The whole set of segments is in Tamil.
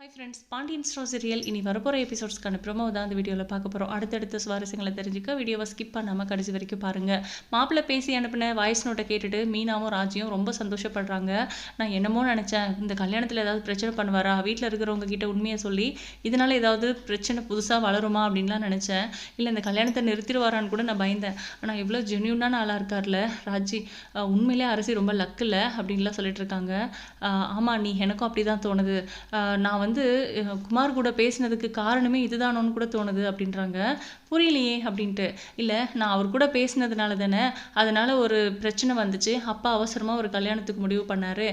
Hi friends Pandian stores serial இனி வரப்போகிற எபிசோட்ஸ்க்கான ப்ரோமோ தான் இந்த வீடியோவில் பார்க்க போகிறோம் அடுத்தடுத்த சுவாரஸ்யங்களை தெரிஞ்சுக்க வீடியோவை ஸ்கிப் பண்ணாமல் கடைசி வரைக்கும் பாருங்கள் மாப்பிள்ளை பேசி அனுப்பின வாய்ஸ் நோட்டை கேட்டுட்டு மீனாவும் ராஜியும் ரொம்ப சந்தோஷப்படுறாங்க. நான் என்னமோ நினச்சேன் இந்த கல்யாணத்தில் ஏதாவது பிரச்சனை பண்ணுவாரா? வீட்டில் இருக்கிறவங்க கிட்ட உண்மையை சொல்லி இதனால் ஏதாவது பிரச்சனை புதுசாக வளருமா அப்படின்லாம் நினச்சேன். இல்லை இந்த கல்யாணத்தை நிறுத்திடுவாரான்னு கூட நான் பயந்தேன். ஆனால் இவ்வளோ ஜென்யூனான ஆளாக இருக்கார்ல ராஜி. உண்மையிலே அரசி ரொம்ப லக்கில் அப்படின்லாம் சொல்லிட்டு இருக்காங்க. ஆமாம் நீ எனக்கும் அப்படி தான் தோணுது நான் வந்து வந்து குமார் கூட பேசினதுக்கு காரணமே இதுதானோன்னு கூட தோணுது அப்படின்றாங்க. புரியலையே அப்படின்ட்டு. இல்லை நான் அவர் கூட பேசினதுனால தானே அதனால் ஒரு பிரச்சனை வந்துச்சு. அப்பா அவசரமாக ஒரு கல்யாணத்துக்கு முடிவு பண்ணார்.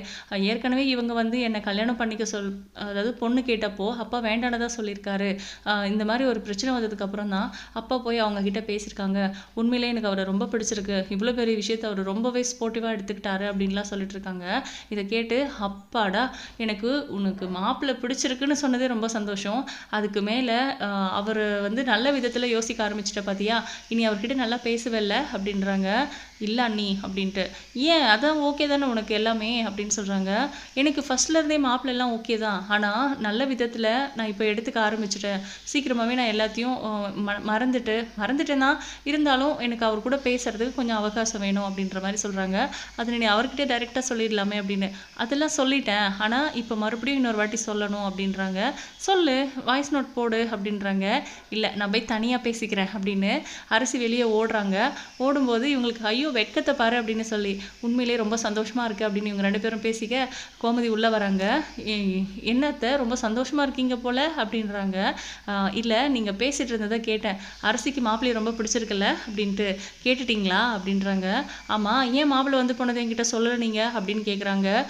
ஏற்கனவே இவங்க வந்து என்னை கல்யாணம் பண்ணிக்க சொல் அதாவது பொண்ணு கேட்டப்போ அப்பா வேண்டானதாக சொல்லியிருக்காரு. இந்த மாதிரி ஒரு பிரச்சனை வந்ததுக்கப்புறம் தான் அப்பா போய் அவங்கக்கிட்ட பேசியிருக்காங்க. உண்மையிலே எனக்கு அவரை ரொம்ப பிடிச்சிருக்கு. இவ்வளோ பெரிய விஷயத்தை அவர் ரொம்பவே ஸ்போர்ட்டிவாக எடுத்துக்கிட்டாரு அப்படின்லாம் சொல்லிட்டு இருக்காங்க. இதை கேட்டு அப்பாடா எனக்கு உனக்கு மாப்பிள்ளை பிடிச்சிருக்குன்னு சொன்னதே ரொம்ப சந்தோஷம். அதுக்கு மேலே அவர் வந்து நல்ல விதத்தில் யோசிக்க ஆரம்பிச்சிட்ட பார்த்தியா இனி அவர்கிட்ட நல்லா பேசுவல்ல? அப்படின்றாங்க. இல்லை அண்ணி அப்படின்ட்டு. ஏன்? அதான் ஓகே தானே உனக்கு எல்லாமே அப்படின்னு சொல்கிறாங்க எனக்கு ஃபர்ஸ்ட்ல இருந்தே ஓகே தான். ஆனால் நல்ல விதத்தில் நான் இப்போ எடுத்துக்க ஆரம்பிச்சிட்டேன். சீக்கிரமாகவே நான் எல்லாத்தையும் ம மறந்துட்டு மறந்துட்டேன்னா இருந்தாலும் எனக்கு அவர் கூட பேசுகிறதுக்கு கொஞ்சம் அவகாசம் வேணும் அப்படின்ற மாதிரி சொல்கிறாங்க அதை நீ அவர்கிட்ட டைரெக்டாக சொல்லிடலாமே அப்படின்னு. அதெல்லாம் சொல்லிட்டேன். ஆனால் இப்போ மறுபடியும் இன்னொரு வாட்டி சொல்லணும் அப்படின்றாங்க. சொல்லு வாய்ஸ் நோட் போடு அப்படின்றாங்க. இல்லை நான் போய் தனியாக பேசிக்கிறேன் அப்படின்னு அரசி வெளியே ஓடுறாங்க. ஓடும்போது இவங்களுக்கு ஐயோ வெட்கத்தை பாரு அப்படின்னு சொல்லி உண்மையிலேயே ரொம்ப சந்தோஷமாக இருக்குது அப்படின்னு இவங்க ரெண்டு பேரும் பேசிக்க கோமதி உள்ளே வராங்க. "ஏ- என்னத்த ரொம்ப சந்தோஷமாக இருக்கீங்க போல் அப்படின்றாங்க. இல்லை நீங்கள் பேசிகிட்டு இருந்ததை கேட்டேன். அரசிக்கு மாப்பிள்ளையை ரொம்ப பிடிச்சிருக்குல்ல அப்படின்ட்டு கேட்டுட்டிங்களா அப்படின்றாங்க. ஆமாம் ஏன் மாப்பிள்ளை வந்து போனது என்கிட்ட சொல்லலை நீங்கள் அப்படின்னு கேட்குறாங்க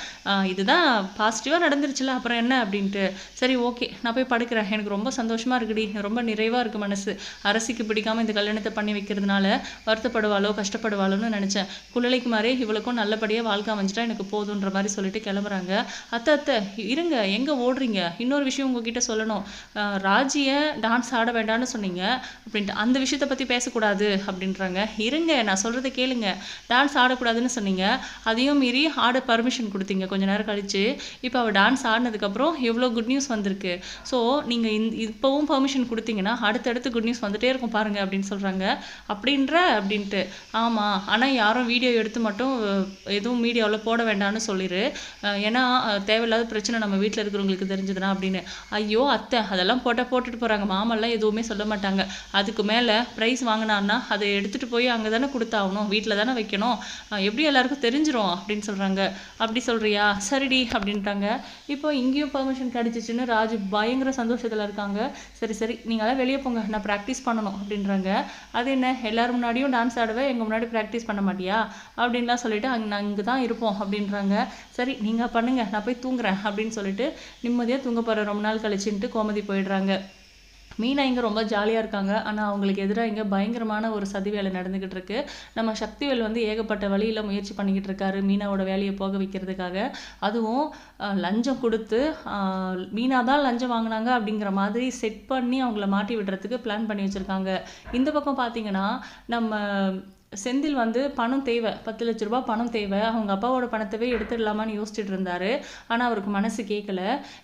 இதுதான் பாசிட்டிவாக நடந்துருச்சுல அப்புறம் என்ன அப்படின்ட்டு. சரி ஓகே நான் போய் படுக்கிறேன். எனக்கு ரொம்ப சந்தோஷமாக இருக்குடி. ரொம்ப நிறைவாக இருக்குது மனசு. அரசிக்கு பிடிக்காம இந்த கல்யாணத்தை பண்ணி வைக்கிறதுனால வருத்தப்படுவாளோ கஷ்டப்படுவாளோன்னு நினச்சேன். குழலைக்கு மாதிரி இவளுக்கும் நல்லபடியாக வாழ்க்கை அமைஞ்சிட்டா எனக்கு போதுன்ற மாதிரி சொல்லிட்டு கிளம்புறாங்க. அத்தை அத்தை இருங்க எங்கே ஓடுறீங்க? இன்னொரு விஷயம் உங்ககிட்ட சொல்லணும். ராஜியை டான்ஸ் ஆட வேண்டாம்னு சொன்னீங்க. அப்படின்ட்டு அந்த விஷயத்தை பற்றி பேசக்கூடாது அப்படின்றாங்க. இருங்க நான் சொல்கிறத கேளுங்க. டான்ஸ் ஆடக்கூடாதுன்னு சொன்னீங்க. அதையும் மீறி ஆட பர்மிஷன் கொடுத்தீங்க கொஞ்ச நேரம் கழித்து இப்போ அவள் டான்ஸ் ஆடினதுக்கப்புறம் எவ்வளோ குட் நியூஸ் வந்திருக்கு. ஸோ நீங்கள் இந் இப்போவும் பர்மிஷன் கொடுத்தீங்கன்னா அடுத்தடுத்து குட் நியூஸ் வந்துகிட்டே இருக்கும் பாருங்கள் அப்படின்னு சொல்கிறாங்க அப்படின்ற அப்படின்ட்டு. ஆமாம் ஆனால் யாரும் வீடியோ எடுத்து மட்டும் எதுவும் மீடியாவில் போட வேண்டாம்னு சொல்லிடு ஏன்னா தேவையில்லாத பிரச்சனை நம்ம வீட்டில் இருக்கிறவங்களுக்கு தெரிஞ்சதுனா அப்படின்னு. ஐயோ அத்தை அதெல்லாம் போட்டால் போட்டுட்டு போகிறாங்க மாமெல்லாம் எதுவுமே சொல்ல மாட்டாங்க. அதுக்கு மேலே ப்ரைஸ் வாங்கினான்னா அதை எடுத்துகிட்டு போய் அங்கே தானே கொடுத்தாகணும். வீட்டில் தானே வைக்கணும். எப்படி எல்லாருக்கும் தெரிஞ்சிரும் அப்படின்னு சொல்கிறாங்க அப்படி சொல்கிறியா சரிடி அப்படின்ட்டாங்க. இப்போ இங்கேயும் பர்மிஷன் கிடச்சிச்சின்னு ராஜு பயங்கர சந்தோஷத்தில் இருக்காங்க. சரி சரி நீங்களாம் வெளியே போங்க. நான் ப்ராக்டிஸ் பண்ணணும் அப்படின்றாங்க. அது என்ன? எல்லாரும் முன்னாடியும் டான்ஸ் ஆடுவேன் எங்கள் முன்னாடி ப்ராக்டிஸ் பண்ண மாட்டியா? அப்படின்லாம் சொல்லிட்டு அங்கே நான் இங்கே தான் இருப்போம் அப்படின்றாங்க. சரி நீங்கள் பண்ணுங்கள் நான் போய் தூங்குறேன் அப்படின்னு சொல்லிட்டு நிம்மதியாக தூங்க போகிற ரொம்ப நாள் கழிச்சுன்ட்டு கோமதி போயிடுறாங்க. மீனா இங்கே ரொம்ப ஜாலியாக இருக்காங்க. ஆனால் அவங்களுக்கு எதிராக இங்கே பயங்கரமான ஒரு சதி வேலை நடந்துக்கிட்டு இருக்கு. நம்ம சக்திவேல் வந்து ஏகப்பட்ட வழியில் முயற்சி பண்ணிக்கிட்டு இருக்காரு மீனாவோட வேலையை போக வைக்கிறதுக்காக. அதுவும் லஞ்சம் கொடுத்து மீனா தான் லஞ்சம் வாங்கினாங்க அப்படிங்கிற மாதிரி செட் பண்ணி அவங்கள மாட்டி விடுறதுக்கு பிளான் பண்ணி வச்சுருக்காங்க. இந்த பக்கம் பார்த்தீங்கன்னா நம்ம செந்தில் வந்து பணம் தேவை பத்து லட்ச ரூபா பணம் தேவை. அவங்க அப்பாவோட பணத்தவே எடுத்துடலாமான்னு யோசிச்சுட்டு இருந்தாரு. ஆனால் அவருக்கு மனசு கேட்கல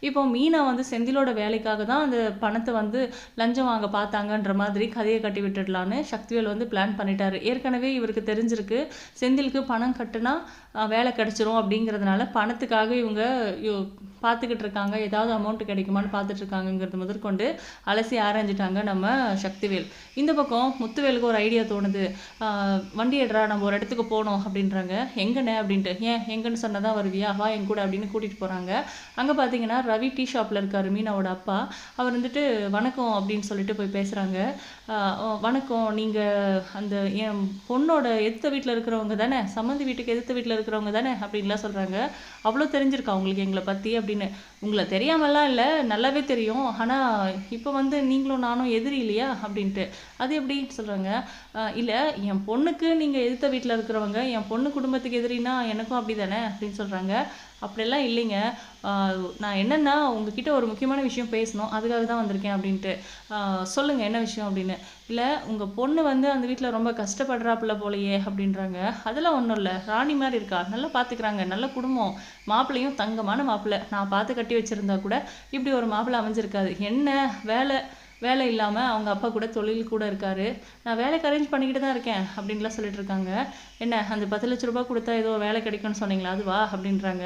இப்போ மீனா வந்து செந்திலோட வேலைக்காக தான் அந்த பணத்தை வந்து லஞ்சம் வாங்க பார்த்தாங்கன்ற மாதிரி கதையை கட்டி விட்டுடலான்னு சக்திவேல் வந்து பிளான் பண்ணிட்டாரு. ஏற்கனவே இவருக்கு தெரிஞ்சிருக்கு செந்திலுக்கு பணம் கட்டுனா வேலை கிடச்சிரும் அப்படிங்கிறதுனால பணத்துக்காக இவங்க யோ- பார்த்துக்கிட்டு இருக்காங்க ஏதாவது அமௌண்ட் கிடைக்குமான்னு பார்த்துட்ருக்காங்கங்கிறது முதற்கொண்டு அலசி ஆராய்ஞ்சிட்டாங்க நம்ம சக்திவேல். இந்த பக்கம் முத்துவேலுக்கு ஒரு ஐடியா தோணுது. வண்டி எடுறா நம்ம ஒரு இடத்துக்கு போகணும் அப்படின்றாங்க. எங்கண்ணே அப்படின்ட்டு. ஏன் எங்கன்னு சொன்னதான் வருவியா? வா என் கூட அப்படின்னு கூட்டிகிட்டு போகிறாங்க அங்கே பார்த்தீங்கன்னா ரவி டீ ஷாப்பில் இருக்கார் மீனாவோட அப்பா. அவர் வந்துட்டு வணக்கம் அப்படின்னு சொல்லிட்டு போய் பேசுகிறாங்க வணக்கம். நீங்கள் அந்த என் பொண்ணோட எதிர்த்த வீட்டில் இருக்கிறவங்க தானே? சம்மந்தி வீட்டுக்கு எதிர்த்த வீட்டில் இருக்கிறவங்க தானே அப்படின்லாம் சொல்கிறாங்க அவ்வளோ தெரிஞ்சிருக்கா உங்களுக்கு எங்களை பற்றி அப்படின்னு. உங்களை தெரியாமலாம் இல்லை நல்லாவே தெரியும். ஆனால் இப்போ வந்து நீங்களும் நானும் எதிரி இல்லையா அப்படின்ட்டு. அது எப்படி சொல்கிறாங்க இல்லை என் பொண்ணுக்கு நீங்கள் எதிர்த்த வீட்டில் இருக்கிறவங்க என் பொண்ணு குடும்பத்துக்கு எதிரினா எனக்கும் அப்படி தானே அப்படின்னு சொல்கிறாங்க அப்படிலாம் இல்லைங்க. நான் என்னென்னா உங்ககிட்ட ஒரு முக்கியமான விஷயம் பேசணும். அதுக்காக தான் வந்திருக்கேன் அப்படின்ட்டு. சொல்லுங்கள் சொல்லுங்க என்ன விஷயம் அப்படின்னு. இல்லை உங்கள் பொண்ணு வந்து அந்த வீட்டில் ரொம்ப கஷ்டப்படுறாப்புல போலையே அப்படின்றாங்க. அதெல்லாம் ஒன்றும் இல்லை. ராணி மாதிரி இருக்கா? நல்லா பார்த்துக்கிறாங்க நல்ல குடும்பம். மாப்பிள்ளையும் தங்கமான மாப்பிள்ளை. நான் பார்த்து கட்டி வச்சுருந்தா கூட இப்படி ஒரு மாப்பிள்ளை அமைஞ்சிருக்காது. என்ன வேலை? வேலை இல்லாமல் அவங்க அப்பா கூட தொழில் கூட இருக்காரு. நான் வேலைக்கு அரேஞ்ச் பண்ணிக்கிட்டு தான் இருக்கேன் அப்படின்லாம் சொல்லிட்டு இருக்காங்க. என்ன அந்த பத்து லட்ச ரூபாய் கொடுத்தா ஏதோ வேலை கிடைக்கும்னு சொன்னீங்களா? அதுவா அப்படின்றாங்க.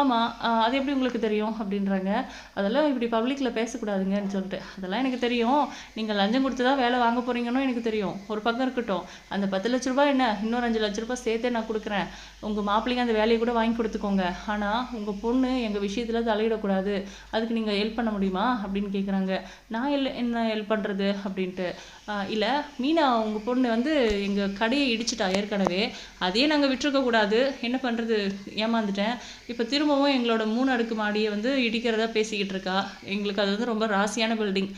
ஆமாம் அது எப்படி உங்களுக்கு தெரியும்? அப்படின்றாங்க. அதெல்லாம் இப்படி பப்ளிக்கில் பேசக்கூடாதுங்கன்னு சொல்லிட்டு. அதெல்லாம் எனக்கு தெரியும். நீங்கள் லஞ்சம் கொடுத்து தான் வேலை வாங்க போகிறீங்கன்னு எனக்கு தெரியும். ஒரு பக்கம் இருக்கட்டும். அந்த பத்து லட்ச ரூபா என்ன? இன்னொரு அஞ்சு லட்ச ரூபாய் சேர்த்தே நான் கொடுக்குறேன். உங்கள் மாப்பிள்ளைங்க அந்த வேலையை கூட வாங்கி கொடுத்துக்கோங்க. ஆனால் உங்கள் பொண்ணு எங்கள் விஷயத்தில் தலையிடக்கூடாது அதுக்கு நீங்கள் ஹெல்ப் பண்ண முடியுமா? அப்படின்னு கேட்குறாங்க நான் இல்லை என்ன ஹெல்ப் பண்ணுறது அப்படின்ட்டு. இல்லை மீனா உங்கள் பொண்ணு வந்து எங்கள் கடையை இடிச்சிட்டா ஏற்கனவே. அதையே நாங்கள் விட்டுருக்கக்கூடாது என்ன பண்ணுறது ஏமாந்துட்டேன். இப்போ திரும்பவும் எங்களோட மூணு அடுக்கு மாடியை வந்து இடிக்கிறதா பேசிக்கிட்டு இருக்கா. எங்களுக்கு அது வந்து ரொம்ப ராசியான பில்டிங்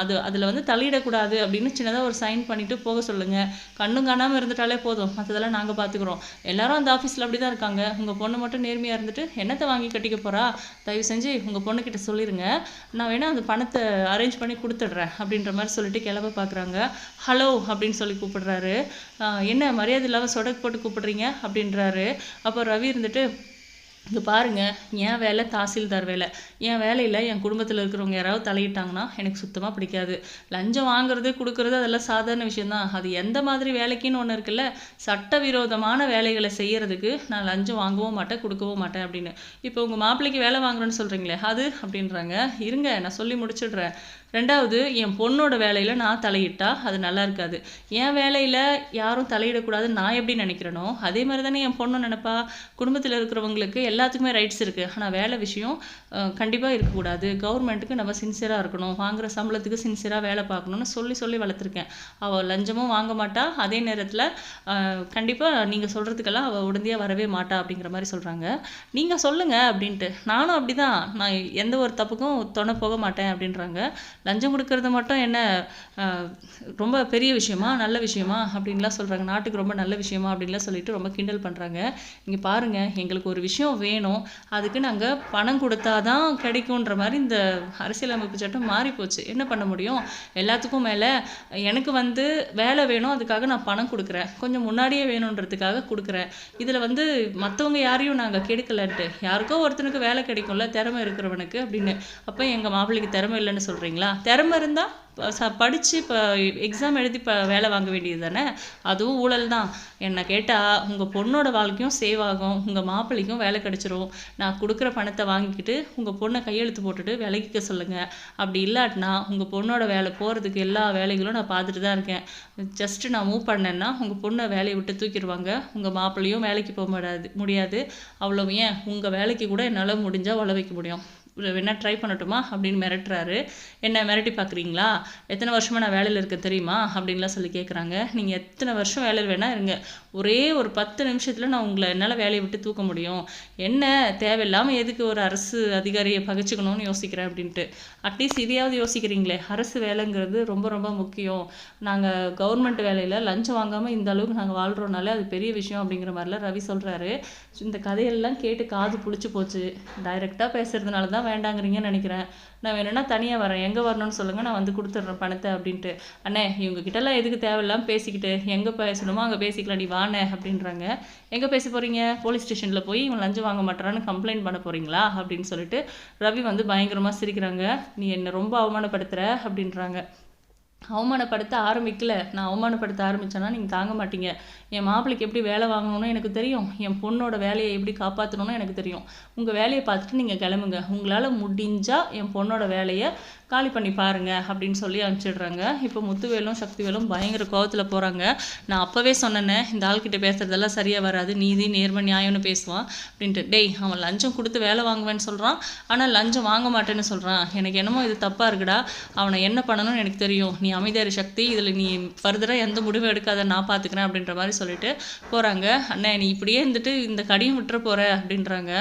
அது அதில் வந்து தலையிடக்கூடாது அப்படின்னு சின்னதாக ஒரு சைன் பண்ணிட்டு போக சொல்லுங்கள் கண்ணும் காணாமல் இருந்துட்டாலே போதும். மற்றதெல்லாம் நாங்கள் பார்த்துக்குறோம் எல்லாரும் அந்த ஆஃபீஸில் அப்படி தான் இருக்காங்க. உங்கள் பொண்ணு மட்டும் நேர்மையாக இருந்துட்டு என்னத்தை வாங்கி கட்டிக்க போகிறா தயவு செஞ்சு உங்கள் பொண்ணுக்கிட்ட சொல்லிடுங்க நான் வேணால் அந்த பணத்தை அரேஞ்ச் பண்ணி கொடுத்துட்றேன் அப்படின்ற மாதிரி சொல்லிட்டு கிளம்ப பார்க்குறாங்க ஹலோ அப்படின்னு சொல்லி கூப்பிடுறாரு. என்ன மரியாதை இல்லாமல் சொடக்கு போட்டு கூப்பிடுறீங்க அப்படின்றாரு. அப்போ ரவி இருந்துட்டு இங்கே பாருங்க என் வேலை தாசில்தார் வேலை. என் வேலையில் என் குடும்பத்தில் இருக்கிறவங்க யாராவது தலையிட்டாங்கன்னா எனக்கு சுத்தமாக பிடிக்காது. லஞ்சம் வாங்குறது கொடுக்கறது அதெல்லாம் சாதாரண விஷயந்தான் அது எந்த மாதிரி வேலைக்குன்னு ஒன்று இருக்குல்ல சட்டவிரோதமான வேலைகளை செய்யறதுக்கு நான் லஞ்சம் வாங்கவும் மாட்டேன் கொடுக்கவும் மாட்டேன் அப்படின்னு. இப்போ உங்கள் மாப்பிள்ளைக்கு வேலை வாங்குறேன்னு சொல்கிறீங்களே அது அப்படின்றாங்க. இருங்க நான் சொல்லி முடிச்சிடுறேன். ரெண்டாவது என் பொண்ணோட வேலையில் நான் தலையிட்டா அது நல்லா இருக்காது. என் வேலையில் யாரும் தலையிடக்கூடாதுன்னு நான் எப்படி நினைக்கிறேனோ அதே மாதிரி தானே என் பொண்ணும் நினப்பா. குடும்பத்தில் இருக்கிறவங்களுக்கு எல்லாத்துக்குமே ரைட்ஸ் இருக்குது ஆனால் வேலை விஷயம் கண்டிப்பாக இருக்கக்கூடாது. கவர்மெண்ட்டுக்கு நம்ம சின்சியராக இருக்கணும். வாங்குகிற சம்பளத்துக்கு சின்சியராக வேலை பார்க்கணும்னு சொல்லி சொல்லி வளர்த்துருக்கேன். அவள் லஞ்சமும் வாங்க மாட்டா. அதே நேரத்தில் கண்டிப்பாக நீங்கள் சொல்கிறதுக்கெல்லாம் அவள் உடனடியாக வரவே மாட்டா அப்படிங்கிற மாதிரி சொல்கிறாங்க நீங்கள் சொல்லுங்கள் அப்படின்ட்டு. நானும் அப்படி தான் நான் எந்த ஒரு தப்புக்கும் தொண போக மாட்டேன் அப்படின்றாங்க. லஞ்சம் கொடுக்கறது மட்டும் என்ன ரொம்ப பெரிய விஷயமா நல்ல விஷயமா அப்படின்லாம் சொல்கிறாங்க நாட்டுக்கு ரொம்ப நல்ல விஷயமா அப்படின்லாம் சொல்லிட்டு ரொம்ப கிண்டல் பண்ணுறாங்க இங்கே பாருங்கள் எங்களுக்கு ஒரு விஷயம் வேணும். அதுக்கு நாங்கள் பணம் கொடுத்தா தான் கிடைக்குன்ற மாதிரி இந்த அரசியலமைப்பு சட்டம் மாறி போச்சு என்ன பண்ண முடியும்? எல்லாத்துக்கும் மேலே எனக்கு வந்து வேலை வேணும் அதுக்காக நான் பணம் கொடுக்குறேன். கொஞ்சம் முன்னாடியே வேணுன்றதுக்காக கொடுக்குறேன். இதில் வந்து மற்றவங்க யாரையும் நாங்கள் கெடுக்கலன்ட்டு. யாருக்கோ ஒருத்தனுக்கு வேலை கிடைக்கும்ல திறமை இருக்கிறவனுக்கு அப்படின்னு. அப்போ எங்கள் மாப்பிள்ளைக்கு திறமை இல்லைன்னு சொல்கிறீங்களா திறமை இருந்தால் ச படித்து இப்போ எக்ஸாம் எழுதி இப்போ வேலை வாங்க வேண்டியது தானே அதுவும் ஊழல் தான். என்னை கேட்டால் உங்கள் பொண்ணோட வாழ்க்கையும் சேவ் ஆகும். உங்கள் மாப்பிள்ளைக்கும் வேலை கிடச்சிரும். நான் கொடுக்குற பணத்தை வாங்கிக்கிட்டு உங்கள் பொண்ணை கையெழுத்து போட்டுட்டு விலகிக்க சொல்லுங்கள் அப்படி இல்லாட்டினா உங்கள் பொண்ணோட வேலை போகிறதுக்கு எல்லா வேலைகளும் நான் பார்த்துட்டு தான் இருக்கேன். ஜஸ்ட்டு நான் மூவ் பண்ணேன்னா உங்கள் பொண்ணை வேலையை விட்டு தூக்கிடுவாங்க. உங்கள் மாப்பிள்ளையும் வேலைக்கு போக முடியாது முடியாது. அவ்வளோ ஏன்? உங்கள் வேலைக்கு கூட என்னால் முடிஞ்சால் வள வைக்க முடியும். வேணா ட்ரை பண்ணட்டுமா அப்படின்னு மிரட்டுறாரு. என்ன மிரட்டி பார்க்குறீங்களா? எத்தனை வருஷமாக நான் வேலையில் இருக்கேன் தெரியுமா? அப்படின்லாம் சொல்லி கேட்குறாங்க நீங்கள் எத்தனை வருஷம் வேலையில் வேணால் இருங்க. ஒரே ஒரு பத்து நிமிஷத்தில் நான் உங்களை என்னால் வேலையை விட்டு தூக்க முடியும். என்ன தேவையில்லாமல் எதுக்கு ஒரு அரசு அதிகாரியை பகிச்சுக்கணும்னு யோசிக்கிறேன் அப்படின்ட்டு. அட்லீஸ்ட் இதையாவது யோசிக்கிறீங்களே. அரசு வேலைங்கிறது ரொம்ப ரொம்ப முக்கியம். நாங்கள் கவர்மெண்ட் வேலையில் லஞ்சம் வாங்காமல் இந்த அளவுக்கு நாங்கள் வாழ்கிறோம்னாலே அது பெரிய விஷயம் அப்படிங்கிற மாதிரிலாம் ரவி சொல்கிறாரு இந்த கதையெல்லாம் கேட்டு காது புளிச்சு போச்சு. டைரெக்டாக பேசுறதுனால தான் வேண்டாங்கிறீங்கன்னு நினைக்கிறேன். நான் வேணும்னா தனியாக வரேன். எங்கே வரணும்னு சொல்லுங்கள் நான் வந்து கொடுத்துட்றேன் பணத்தை அப்படின்ட்டு. அண்ணே இவங்ககிட்டலாம் எதுக்கு தேவையில்லாமல் பேசிக்கிட்டு எங்கே பேசணுமோ அங்கே பேசிக்கலாம் நீ வானே அப்படின்றாங்க. எங்கே பேச போகிறீங்க போலீஸ் ஸ்டேஷனில் போய் இவன் லஞ்சம் வாங்க மாட்டேறான்னு கம்ப்ளைண்ட் பண்ண போகிறீங்களா அப்படின்னு சொல்லிட்டு ரவி வந்து பயங்கரமாக சிரிக்கிறாங்க. நீ என்னை ரொம்ப அவமானப்படுத்துகிற அப்படின்றாங்க. அவமானப்படுத்த ஆரம்பிக்கல. நான் அவமானப்படுத்த ஆரம்பிச்சேன்னா நீங்கள் தாங்க மாட்டீங்க. என் மாப்பிள்ளைக்கு எப்படி வேலை வாங்கணும்னு எனக்கு தெரியும். என் பொண்ணோட வேலையை எப்படி காப்பாற்றணும்னு எனக்கு தெரியும். உங்கள் வேலையை பார்த்துட்டு நீங்கள் கிளம்புங்க. உங்களால் முடிஞ்சால் என் பொண்ணோட வேலையை காலி பண்ணி பாருங்க அப்படின்னு சொல்லி அனுப்பிச்சிடுறாங்க. இப்போ முத்துவேலும் சக்திவேலும் பயங்கர கோவத்தில் போகிறாங்க நான் அப்போவே சொன்னேன்னே இந்த ஆள்கிட்ட பேசுறதெல்லாம் சரியாக வராது. நீதி நேர்மை நியாயம்னு பேசுவான் அப்படின்ட்டு. டேய் அவன் லஞ்சம் கொடுத்து வேலை வாங்குவேன்னு சொல்கிறான் ஆனால் லஞ்சம் வாங்க மாட்டேன்னு சொல்கிறான் எனக்கு என்னமோ இது தப்பாக இருக்குடா. அவனை என்ன பண்ணணும்னு எனக்கு தெரியும். நீ அமைதியாரி சக்தி. இதில் நீ ஃபர்தராக எந்த முடிவும் எடுக்காத. நான் பார்த்துக்கிறேன் அப்படின்ற மாதிரி சொல்லிட்டு போகிறாங்க அண்ணே நீ இப்படியே இருந்துட்டு இந்த கடையும் விட்டுற போகிற அப்படின்றாங்க.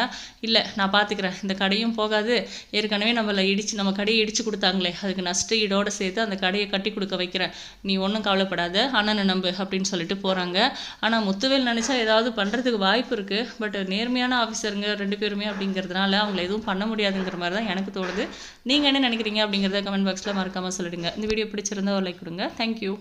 இல்லை நான் பார்த்துக்கிறேன் இந்த கடையும் போகாது. ஏற்கனவே நம்மளை இடிச்சு நம்ம கடையை இடித்து கொடுத்தாங்களே அதுக்கு நஷ்ட ஈடோடு சேர்த்து அந்த கடையை கட்டி கொடுக்க வைக்கிறேன். நீ ஒன்றும் கவலைப்படாத அண்ணனை நம்பு அப்படின்னு சொல்லிட்டு போகிறாங்க ஆனால் முத்துவேல் நினச்சா ஏதாவது பண்ணுறதுக்கு வாய்ப்பு இருக்குது பட் நேர்மையான ஆஃபீஸருங்க ரெண்டு பேருமே அப்படிங்கிறதுனால அவங்கள எதுவும் பண்ண முடியாதுங்கிற மாதிரி தான் எனக்கு தோணுது. நீங்கள் என்ன நினைக்கிறீங்க அப்படிங்கிறத கமெண்ட் பாக்ஸில் மறக்காமல் சொல்லிடுங்க. இந்த வீடியோ பிடிச்சிருந்தா ஒரு லைக் கொடுங்க. தேங்க்யூ